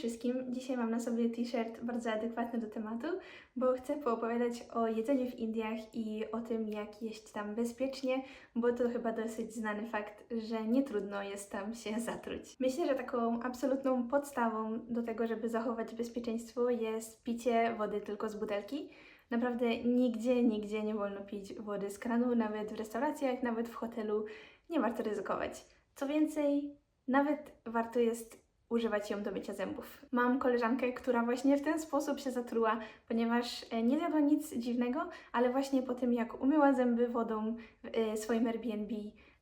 wszystkim! Dzisiaj mam na sobie t-shirt bardzo adekwatny do tematu, bo chcę poopowiadać o jedzeniu w Indiach i o tym, jak jeść tam bezpiecznie, bo to chyba dosyć znany fakt, że nie trudno jest tam się zatruć. Myślę, że taką absolutną podstawą do tego, żeby zachować bezpieczeństwo jest picie wody tylko z butelki. Naprawdę nigdzie, nigdzie nie wolno pić wody z kranu, nawet w restauracjach, nawet w hotelu. Nie warto ryzykować. Co więcej, nawet warto jest używać ją do mycia zębów. Mam koleżankę, która właśnie w ten sposób się zatruła, ponieważ e, nie zjadła nic dziwnego, ale właśnie po tym jak umyła zęby wodą w e, swoim Airbnb,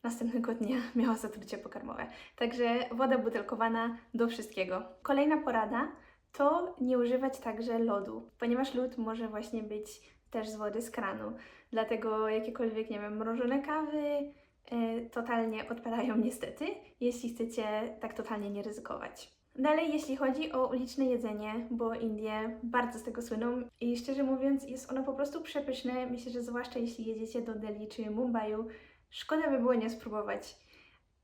następnego dnia miała zatrucie pokarmowe. Także woda butelkowana do wszystkiego. Kolejna porada to nie używać także lodu, ponieważ lód może właśnie być też z wody z kranu. Dlatego jakiekolwiek, nie wiem, mrożone kawy, totalnie odpadają niestety, jeśli chcecie tak totalnie nie ryzykować. Dalej, jeśli chodzi o uliczne jedzenie, bo Indie bardzo z tego słyną i szczerze mówiąc jest ono po prostu przepyszne. Myślę, że zwłaszcza jeśli jedziecie do Delhi czy Mumbaiu, szkoda by było nie spróbować.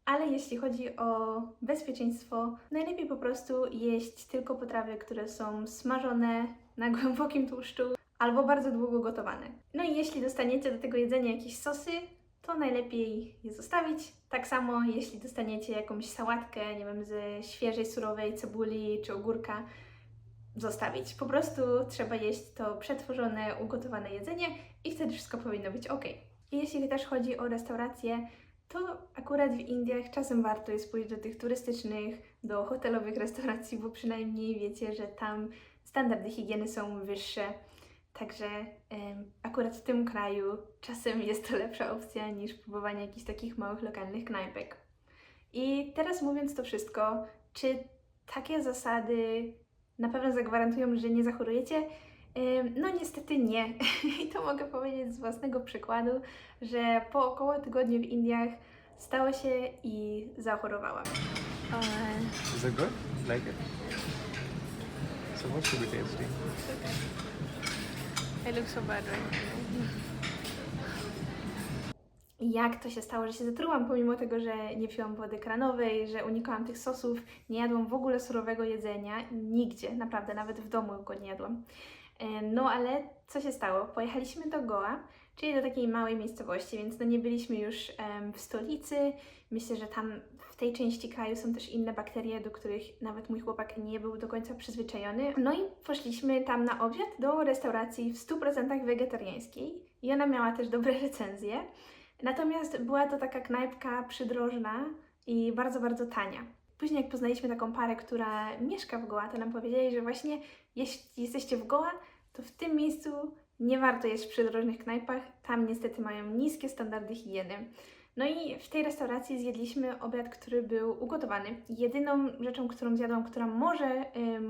Ale jeśli chodzi o bezpieczeństwo, najlepiej po prostu jeść tylko potrawy, które są smażone na głębokim tłuszczu albo bardzo długo gotowane. No i jeśli dostaniecie do tego jedzenia jakieś sosy, to najlepiej je zostawić. Tak samo, jeśli dostaniecie jakąś sałatkę, nie wiem, ze świeżej, surowej cebuli czy ogórka, zostawić. Po prostu trzeba jeść to przetworzone, ugotowane jedzenie i wtedy wszystko powinno być ok. I jeśli też chodzi o restauracje, to akurat w Indiach czasem warto jest pójść do tych turystycznych, do hotelowych restauracji, bo przynajmniej wiecie, że tam standardy higieny są wyższe. Także akurat w tym kraju czasem jest to lepsza opcja niż próbowanie jakichś takich małych lokalnych knajpek. I teraz mówiąc to wszystko, czy takie zasady na pewno zagwarantują, że nie zachorujecie? No niestety nie. I to mogę powiedzieć z własnego przykładu, że po około tygodniu w Indiach stało się i zachorowałam. Is it good? Like it? Supposed to be tasty. I look so bad right jak to się stało, że się zatrułam, pomimo tego, że nie piłam wody kranowej, że unikałam tych sosów, nie jadłam w ogóle surowego jedzenia, nigdzie, naprawdę, nawet w domu go nie jadłam. No ale co się stało? Pojechaliśmy do Goa, czyli do takiej małej miejscowości, więc no nie byliśmy już w stolicy. Myślę, że tam w tej części kraju są też inne bakterie, do których nawet mój chłopak nie był do końca przyzwyczajony. No i poszliśmy tam na obiad do restauracji w 100% wegetariańskiej i ona miała też dobre recenzje. Natomiast była to taka knajpka przydrożna i bardzo, bardzo tania. Później jak poznaliśmy taką parę, która mieszka w Goa, to nam powiedzieli, że właśnie jeśli jesteście w Goa, to w tym miejscu nie warto jeść w przydrożnych knajpach. Tam niestety mają niskie standardy higieny. No i w tej restauracji zjedliśmy obiad, który był ugotowany. Jedyną rzeczą, którą zjadłam, która może y,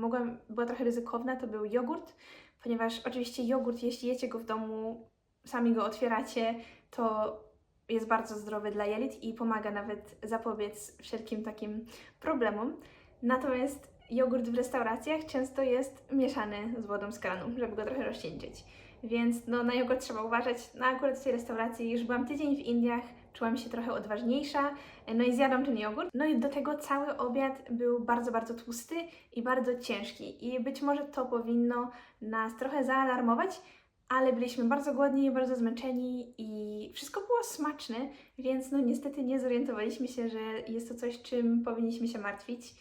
była trochę ryzykowna, to był jogurt, ponieważ oczywiście jogurt, jeśli jecie go w domu, sami go otwieracie, to jest bardzo zdrowy dla jelit i pomaga nawet zapobiec wszelkim takim problemom. Natomiast jogurt w restauracjach często jest mieszany z wodą z kranu, żeby go trochę rozcieńczyć. Więc no, na jogurt trzeba uważać. No akurat w tej restauracji już byłam tydzień w Indiach, czułam się trochę odważniejsza, no i zjadłam ten jogurt. No i do tego cały obiad był bardzo, bardzo tłusty i bardzo ciężki. I być może to powinno nas trochę zaalarmować, ale byliśmy bardzo głodni, bardzo zmęczeni i wszystko było smaczne, więc no niestety nie zorientowaliśmy się, że jest to coś, czym powinniśmy się martwić.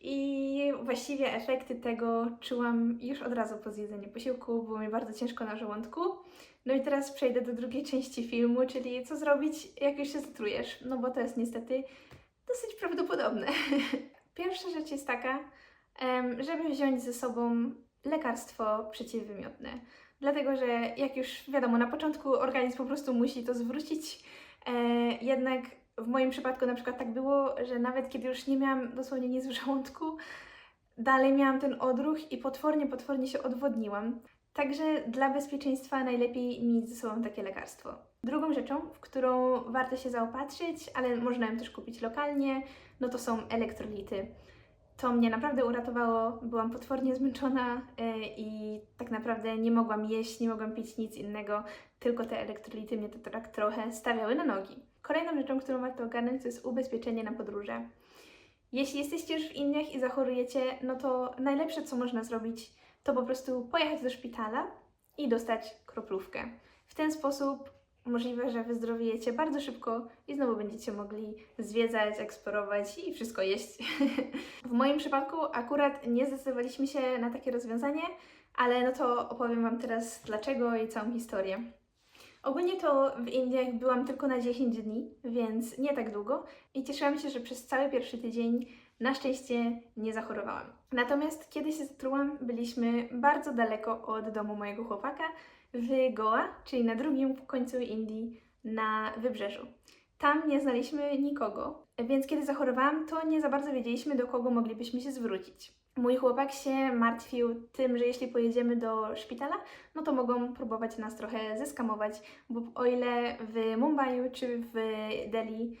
I właściwie efekty tego czułam już od razu po zjedzeniu posiłku, było mi bardzo ciężko na żołądku. No i teraz przejdę do drugiej części filmu, czyli co zrobić, jak już się zatrujesz, no bo to jest niestety dosyć prawdopodobne. Pierwsza rzecz jest taka, żeby wziąć ze sobą lekarstwo przeciwwymiotne. Dlatego, że jak już wiadomo, na początku organizm po prostu musi to zwrócić. E, jednak w moim przypadku na przykład tak było, że nawet kiedy już nie miałam dosłownie nic w żołądku, dalej miałam ten odruch i potwornie, potwornie się odwodniłam. Także dla bezpieczeństwa najlepiej mieć ze sobą takie lekarstwo. Drugą rzeczą, w którą warto się zaopatrzyć, ale można ją też kupić lokalnie, no to są elektrolity. To mnie naprawdę uratowało. Byłam potwornie zmęczona e, i tak naprawdę nie mogłam jeść, nie mogłam pić nic innego, tylko te elektrolity mnie to tak trochę stawiały na nogi. Kolejną rzeczą, którą warto ogarnąć, to jest ubezpieczenie na podróże. Jeśli jesteście już w Indiach i zachorujecie, no to najlepsze, co można zrobić, to po prostu pojechać do szpitala i dostać kroplówkę. W ten sposób możliwe, że wyzdrowiejecie bardzo szybko i znowu będziecie mogli zwiedzać, eksplorować i wszystko jeść. w moim przypadku akurat nie zdecydowaliśmy się na takie rozwiązanie, ale no to opowiem Wam teraz dlaczego i całą historię. Ogólnie to w Indiach byłam tylko na 10 dni, więc nie tak długo i cieszyłam się, że przez cały pierwszy tydzień na szczęście nie zachorowałam. Natomiast kiedy się zatrułam, byliśmy bardzo daleko od domu mojego chłopaka w Goa, czyli na drugim końcu Indii, na wybrzeżu. Tam nie znaliśmy nikogo, więc kiedy zachorowałam, to nie za bardzo wiedzieliśmy, do kogo moglibyśmy się zwrócić. Mój chłopak się martwił tym, że jeśli pojedziemy do szpitala, no to mogą próbować nas trochę zeskamować, bo o ile w Mumbai czy w Delhi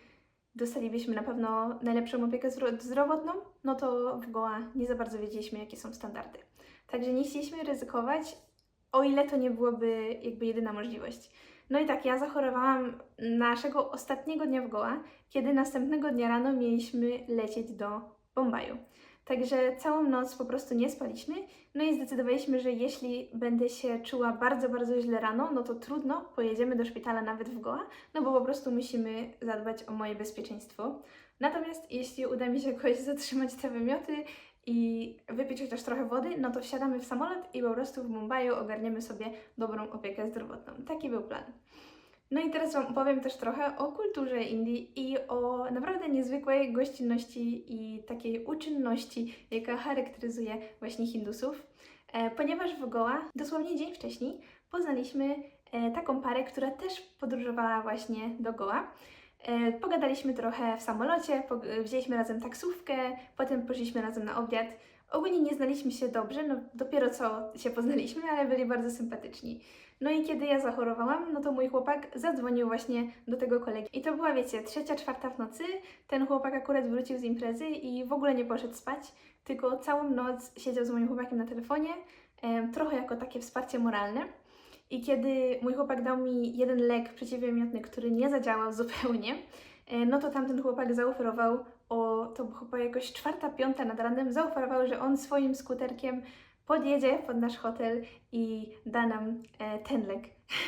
dostalibyśmy na pewno najlepszą opiekę zdro- zdrowotną, no to w Goa nie za bardzo wiedzieliśmy, jakie są standardy. Także nie chcieliśmy ryzykować, o ile to nie byłoby jakby jedyna możliwość. No i tak, ja zachorowałam naszego ostatniego dnia w Goa, kiedy następnego dnia rano mieliśmy lecieć do Bombaju. Także całą noc po prostu nie spaliśmy, no i zdecydowaliśmy, że jeśli będę się czuła bardzo, bardzo źle rano, no to trudno, pojedziemy do szpitala nawet w Goa, no bo po prostu musimy zadbać o moje bezpieczeństwo. Natomiast jeśli uda mi się jakoś zatrzymać te wymioty i wypić chociaż trochę wody, no to wsiadamy w samolot i po prostu w Mumbai ogarniemy sobie dobrą opiekę zdrowotną. Taki był plan. No i teraz Wam opowiem też trochę o kulturze Indii i o naprawdę niezwykłej gościnności i takiej uczynności, jaka charakteryzuje właśnie Hindusów. E, ponieważ w Goa dosłownie dzień wcześniej poznaliśmy e, taką parę, która też podróżowała właśnie do Goa. E, pogadaliśmy trochę w samolocie, wzięliśmy razem taksówkę, potem poszliśmy razem na obiad. Ogólnie nie znaliśmy się dobrze, no dopiero co się poznaliśmy, ale byli bardzo sympatyczni. No i kiedy ja zachorowałam, no to mój chłopak zadzwonił właśnie do tego kolegi. I to była, wiecie, trzecia, czwarta w nocy. Ten chłopak akurat wrócił z imprezy i w ogóle nie poszedł spać, tylko całą noc siedział z moim chłopakiem na telefonie, trochę jako takie wsparcie moralne. I kiedy mój chłopak dał mi jeden lek przeciwwymiotny, który nie zadziałał zupełnie, e, no to tamten chłopak zaoferował o, to chyba jakoś czwarta, piąta nad ranem, zaoferował, że on swoim skuterkiem podjedzie pod nasz hotel i da nam e, ten lek.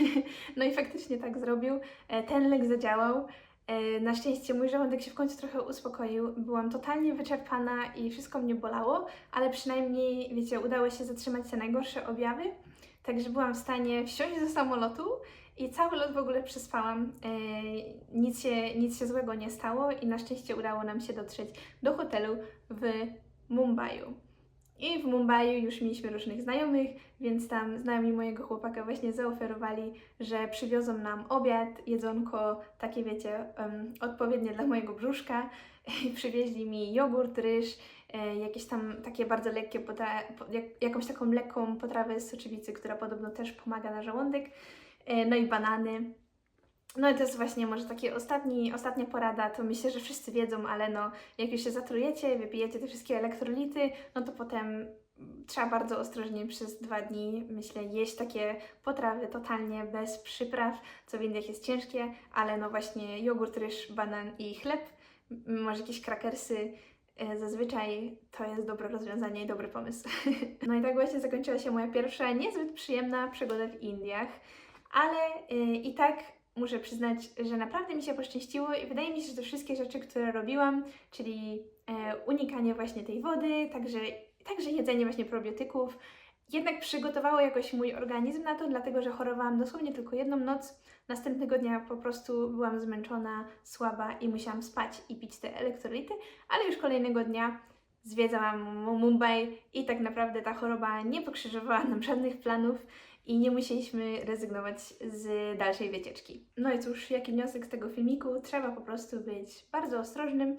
no i faktycznie tak zrobił. E, ten lek zadziałał. Na szczęście mój żołądek się w końcu trochę uspokoił. Byłam totalnie wyczerpana i wszystko mnie bolało, ale przynajmniej, wiecie, udało się zatrzymać te najgorsze objawy. Także byłam w stanie wsiąść do samolotu i cały lot w ogóle przespałam. E, nic, się, nic się złego nie stało i na szczęście udało nam się dotrzeć do hotelu w Mumbai. I w Mumbai już mieliśmy różnych znajomych, więc tam znajomi mojego chłopaka właśnie zaoferowali, że przywiozą nam obiad, jedzonko, takie wiecie, em, odpowiednie dla mojego brzuszka. I przywieźli mi jogurt, ryż, jakieś tam takie bardzo lekkie, jak, jakąś taką lekką potrawę z soczewicy, która podobno też pomaga na żołądek, e, no i banany. No i to jest właśnie może taki ostatni, ostatnia porada, to myślę, że wszyscy wiedzą, ale no jak już się zatrujecie, wypijecie te wszystkie elektrolity, no to potem trzeba bardzo ostrożnie przez dwa dni, myślę, jeść takie potrawy totalnie bez przypraw, co w Indiach jest ciężkie, ale no właśnie jogurt, ryż, banan i chleb, może jakieś krakersy, e, zazwyczaj to jest dobre rozwiązanie i dobry pomysł. no i tak właśnie zakończyła się moja pierwsza niezbyt przyjemna przygoda w Indiach, ale y, i tak muszę przyznać, że naprawdę mi się poszczęściło i wydaje mi się, że te wszystkie rzeczy, które robiłam, czyli e, unikanie właśnie tej wody, także, także jedzenie właśnie probiotyków, jednak przygotowało jakoś mój organizm na to, dlatego że chorowałam dosłownie tylko jedną noc. Następnego dnia po prostu byłam zmęczona, słaba i musiałam spać i pić te elektrolity, ale już kolejnego dnia zwiedzałam Mu- Mumbai i tak naprawdę ta choroba nie pokrzyżowała nam żadnych planów i nie musieliśmy rezygnować z dalszej wycieczki. No i cóż, jaki wniosek z tego filmiku? Trzeba po prostu być bardzo ostrożnym,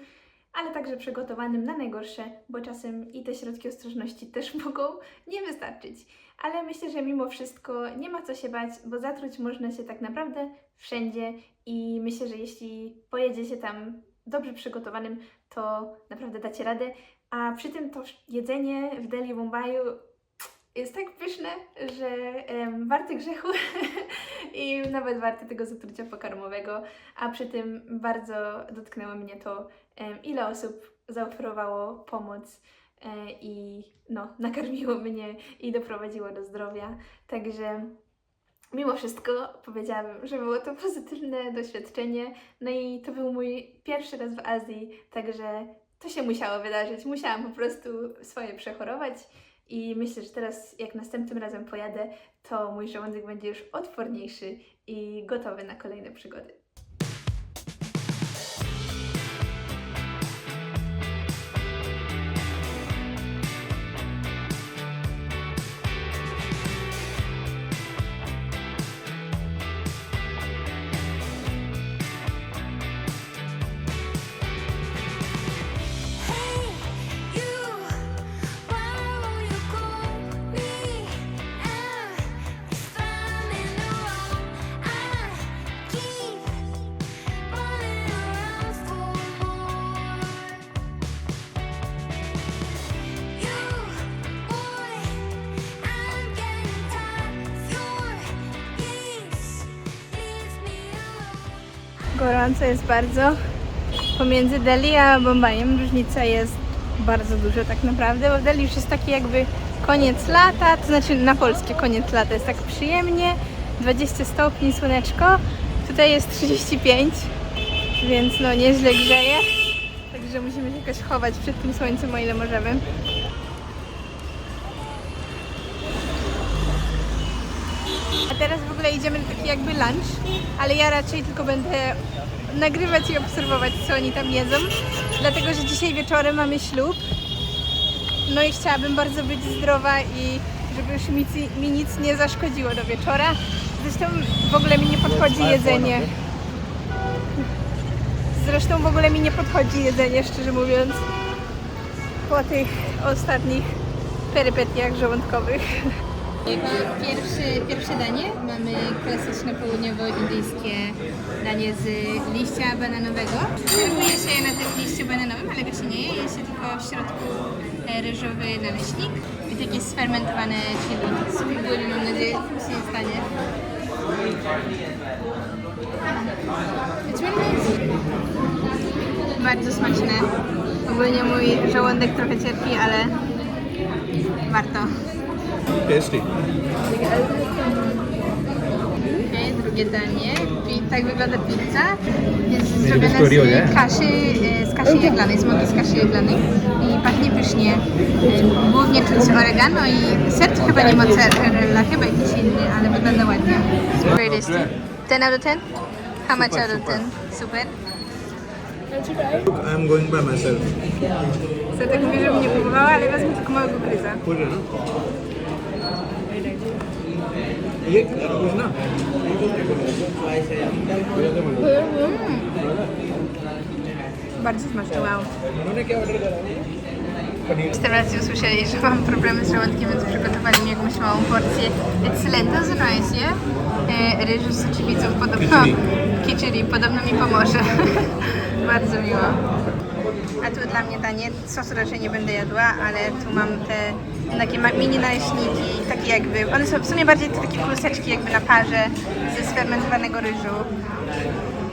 ale także przygotowanym na najgorsze, bo czasem i te środki ostrożności też mogą nie wystarczyć. Ale myślę, że mimo wszystko nie ma co się bać, bo zatruć można się tak naprawdę wszędzie i myślę, że jeśli pojedziecie tam dobrze przygotowanym, to naprawdę dacie radę. A przy tym to jedzenie w Delhi, Mumbaiu jest tak pyszne, że em, warte grzechu i nawet warte tego zatrucia pokarmowego, a przy tym bardzo dotknęło mnie to, ile osób zaoferowało pomoc e, i no, nakarmiło mnie i doprowadziło do zdrowia. Także mimo wszystko powiedziałabym, że było to pozytywne doświadczenie. No i to był mój pierwszy raz w Azji, także to się musiało wydarzyć. Musiałam po prostu swoje przechorować. I myślę, że teraz, jak następnym razem pojadę, to mój żołądek będzie już odporniejszy i gotowy na kolejne przygody. Gorąco jest bardzo. Pomiędzy Delhi a Bombajem różnica jest bardzo duża tak naprawdę, bo w Delhi już jest taki jakby koniec lata, to znaczy na polskie koniec lata jest tak przyjemnie, 20 stopni, słoneczko. Tutaj jest 35, więc no nieźle grzeje. Także musimy się jakoś chować przed tym słońcem o ile możemy. A teraz w ogóle idziemy na taki jakby lunch, ale ja raczej tylko będę nagrywać i obserwować, co oni tam jedzą, dlatego że dzisiaj wieczorem mamy ślub. No i chciałabym bardzo być zdrowa i żeby już mi, mi nic nie zaszkodziło do wieczora. Zresztą w ogóle mi nie podchodzi jedzenie. Zresztą w ogóle mi nie podchodzi jedzenie, szczerze mówiąc, po tych ostatnich perypetiach żołądkowych. Pierwszy, pierwsze danie mamy klasyczne południowo-indyjskie danie z liścia bananowego. Serwuje się je na tym liściu bananowym, ale go się nie je, je się tylko w środku e, ryżowy naleśnik i takie sfermentowane chili. Spróbujmy, mam nadzieję, że się nie stanie. Bardzo smaczne. Ogólnie mój żołądek trochę cierpi, ale warto. Tasty. Drugie danie. Tak wygląda pizza. Jest zrobiona z kaszy, e, z kaszy jaglanej, z mąki z kaszy jaglanej. I pachnie pysznie. E, głównie czuć oregano i ser to chyba nie mozzarella, chyba jakiś inny, ale wygląda ładnie. 10 out of 10? How much out of 10? Super. Look, I am going by myself. Zatek mówi, że mnie próbowała, ale wezmę tylko małego gryza. No. ये ना Bardzo smaczkowało. W restauracji usłyszeli, że mam problemy z żołądkiem, więc przygotowali mi jakąś małą porcję Excelente z noise, e, ryżu z oczywiców, podobno kicheri, podobno mi pomoże. Bardzo miło. A tu dla mnie danie, sosu raczej nie będę jadła, ale tu mam te takie mini naleśniki, takie jakby, one są w sumie bardziej te takie kluseczki jakby na parze ze sfermentowanego ryżu.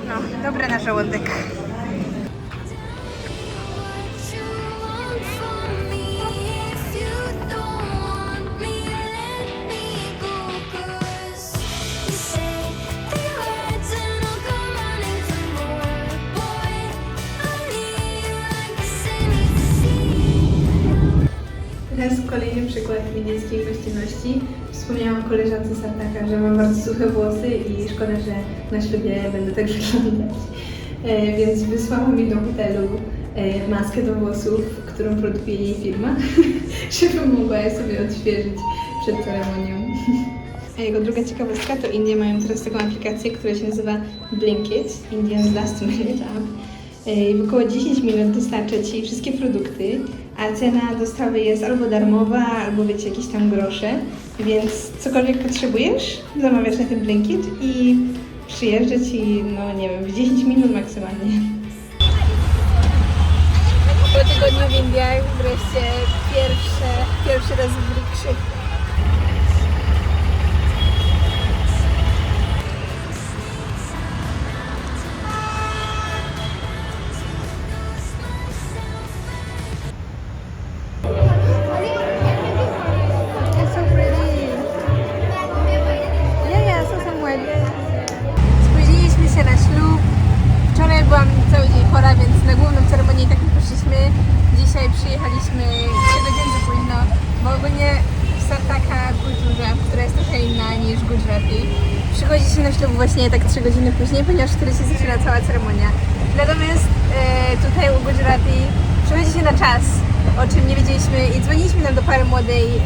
No, dobre na żołądek. Teraz kolejny przykład niemieckiej gościnności. Wspomniałam koleżance z Tartaka, że mam bardzo suche włosy i szkoda, że na ślubie będę tak wyglądać. E, więc wysłała mi do hotelu e, maskę do włosów, którą produkuje jej firma, żeby mogła je sobie odświeżyć przed ceremonią. A jego druga ciekawostka to Indie mają teraz taką aplikację, która się nazywa Blinkit, Indian Last Minute App. E, W około 10 minut dostarcza Ci wszystkie produkty, a cena dostawy jest albo darmowa, albo wiecie, jakieś tam grosze. Więc cokolwiek potrzebujesz, zamawiasz na ten Blinkit i przyjeżdża Ci, no nie wiem, w 10 minut maksymalnie. Po tygodniu w Indiach wreszcie pierwsze, pierwszy raz w rikszy. Na ślub właśnie tak 3 godziny później, ponieważ wtedy się zaczyna cała ceremonia. Natomiast e, tutaj u Gujarati przychodzi się na czas, o czym nie wiedzieliśmy i dzwoniliśmy tam do pary młodej e,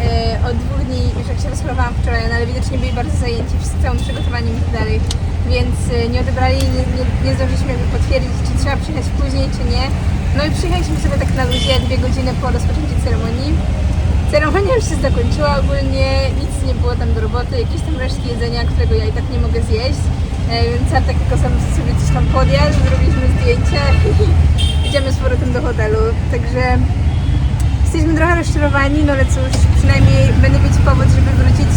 od dwóch dni, już jak się rozchorowałam wczoraj, no ale widocznie byli bardzo zajęci całym przygotowaniem i tak dalej, więc e, nie odebrali, nie, nie, nie zdążyliśmy jakby potwierdzić, czy trzeba przyjechać później, czy nie. No i przyjechaliśmy sobie tak na luzie dwie godziny po rozpoczęciu ceremonii. Ceremonia już się zakończyła ogólnie, nic nie było tam do roboty, jakieś tam resztki jedzenia, którego ja i tak nie mogę zjeść. E, Więc sam tylko sam sobie coś tam podjadł, zrobiliśmy zdjęcia i idziemy z powrotem do hotelu. Także jesteśmy trochę rozczarowani, no ale cóż, przynajmniej będę mieć powód, żeby wrócić,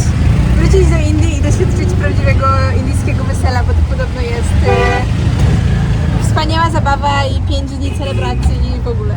wrócić do Indii i doświadczyć prawdziwego indyjskiego wesela, bo to podobno jest e, wspaniała zabawa i pięć dni celebracji i w ogóle.